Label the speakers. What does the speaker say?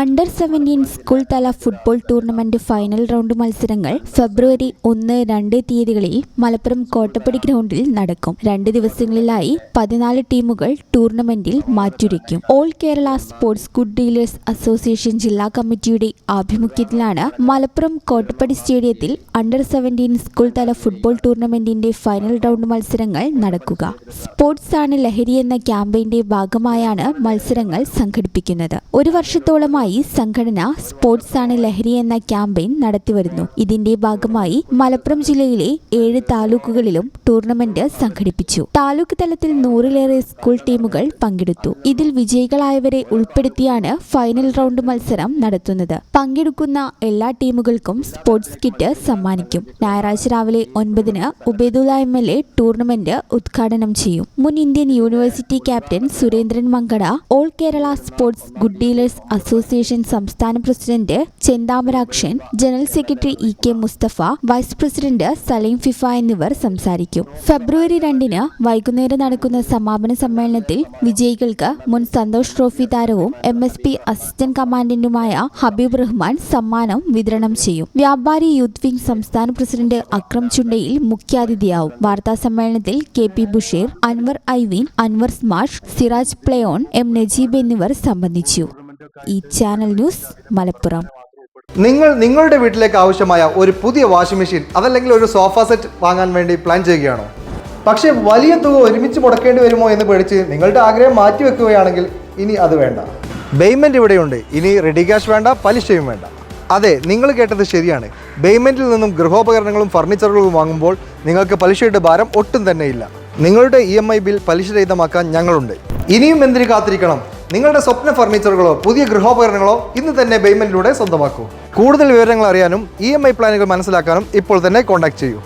Speaker 1: Under seventeen school തല football tournament final round മത്സരങ്ങൾ ഫെബ്രുവരി ഒന്ന് രണ്ട് തീയതികളിൽ മലപ്പുറം കോട്ടപ്പടി ഗ്രൗണ്ടിൽ നടക്കും. രണ്ട് ദിവസങ്ങളിലായി പതിനാല് ടീമുകൾ ടൂർണമെന്റിൽ മാറ്റുരയ്ക്കും. All Kerala sports good dealers association ജില്ലാ കമ്മിറ്റിയുടെ ആഭിമുഖ്യത്തിലാണ് മലപ്പുറം കോട്ടപ്പടി സ്റ്റേഡിയത്തിൽ അണ്ടർ സെവന്റീൻ സ്കൂൾ തല ഫുട്ബോൾ ടൂർണമെന്റിന്റെ ഫൈനൽ റൗണ്ട് മത്സരങ്ങൾ നടക്കുക. സ്പോർട്സ് ആണ് ലഹരി എന്ന ക്യാമ്പയിന്റെ ഭാഗമായാണ് മത്സരങ്ങൾ സംഘടിപ്പിക്കുന്നത്. ഒരു വർഷത്തോളമായി സംഘടന സ്പോർട്സ് ആണ് ലഹരി എന്ന ക്യാമ്പയിൻ നടത്തിവരുന്നു. ഇതിന്റെ ഭാഗമായി മലപ്പുറം ജില്ലയിലെ ഏഴ് താലൂക്കുകളിലും ടൂർണമെന്റ് സംഘടിപ്പിച്ചു. താലൂക്ക് തലത്തിൽ നൂറിലേറെ സ്കൂൾ ടീമുകൾ പങ്കെടുത്തു. ഇതിൽ വിജയികളായവരെ ഉൾപ്പെടുത്തിയാണ് ഫൈനൽ റൗണ്ട് മത്സരം നടത്തുന്നത്. പങ്കെടുക്കുന്ന എല്ലാ ടീമുകൾക്കും സ്പോർട്സ് കിറ്റ് സമ്മാനിക്കും. ഞായറാഴ്ച രാവിലെ ഒൻപതിന് Ubaidulla M L A tournament ഉദ്ഘാടനം ചെയ്യും. മുൻ Indian university captain Surendran Mankada all Kerala sports good dealers association സംസ്ഥാന president Chenthamarakshan general secretary E K Musthafa vice president Saleem FIFA എന്നിവർ സംസാരിക്കും. ഫെബ്രുവരി രണ്ടിന് വൈകുന്നേരം നടക്കുന്ന സമാപന സമ്മേളനത്തിൽ വിജയികൾക്ക് മുൻ സന്തോഷ് ട്രോഫി താരവും എം എസ് പി അസിസ്റ്റന്റ് കമാൻഡന്റുമായ ഹബീബ് റഹ്മാൻ സമ്മാനം വിതരണം ചെയ്യും. വ്യാപാരി യൂത്ത് വിംഗ് സംസ്ഥാന പ്രസിഡന്റ് അക്രം ചുണ്ടയിൽ മുഖ്യാതിഥിയാവും. വാർത്താ സമ്മേളനത്തിൽ K P Busheer Anwar ഐവീൻ Anwar smash Siraj play on M Najeeb എന്നിവർ സംബന്ധിച്ചു. ഈ ചാനൽ ന്യൂസ് മലപ്പുറം.
Speaker 2: നിങ്ങൾ നിങ്ങളുടെ വീട്ടിലേക്ക് ആവശ്യമായ ഒരു പുതിയ വാഷിംഗ് മെഷീൻ അതല്ലെങ്കിൽ ഒരു സോഫ സെറ്റ് വാങ്ങാൻ വേണ്ടി പ്ലാൻ ചെയ്യുകയാണോ? പക്ഷേ വലിയ തുക ഒരുമിച്ച് മുടക്കേണ്ടി വരുമോ എന്ന് പേടിച്ച് നിങ്ങളുടെ ആഗ്രഹം മാറ്റി വെക്കുകയാണെങ്കിൽ ഇനി അത് വേണ്ട. പേയ്മെന്റ് ഇവിടെയുണ്ട്. ഇനി റെഡി ക്യാഷ് വേണ്ട പലിശയും വേണ്ട. അതെ നിങ്ങൾ കേട്ടത് ശരിയാണ്. പേയ്മെന്റിൽ നിന്നും ഗൃഹോപകരണങ്ങളും ഫർണിച്ചറുകളും വാങ്ങുമ്പോൾ നിങ്ങൾക്ക് പലിശയുടെ ഭാരം ഒട്ടും തന്നെ ഇല്ല. നിങ്ങളുടെ ഇ എം ഐ ബിൽ പലിശരഹിതമാക്കാൻ ഞങ്ങളുണ്ട്. ഇനിയും എന്തിനു കാത്തിരിക്കണം? നിങ്ങളുടെ സ്വപ്ന ഫർണിച്ചറുകളോ പുതിയ ഗൃഹോപകരണങ്ങളോ ഇന്ന് തന്നെ പേയ്മെന്റിലൂടെ സ്വന്തമാക്കൂ. കൂടുതൽ വിവരങ്ങൾ അറിയാനും ഇ പ്ലാനുകൾ മനസ്സിലാക്കാനും ഇപ്പോൾ തന്നെ കോൺടാക്ട് ചെയ്യൂ.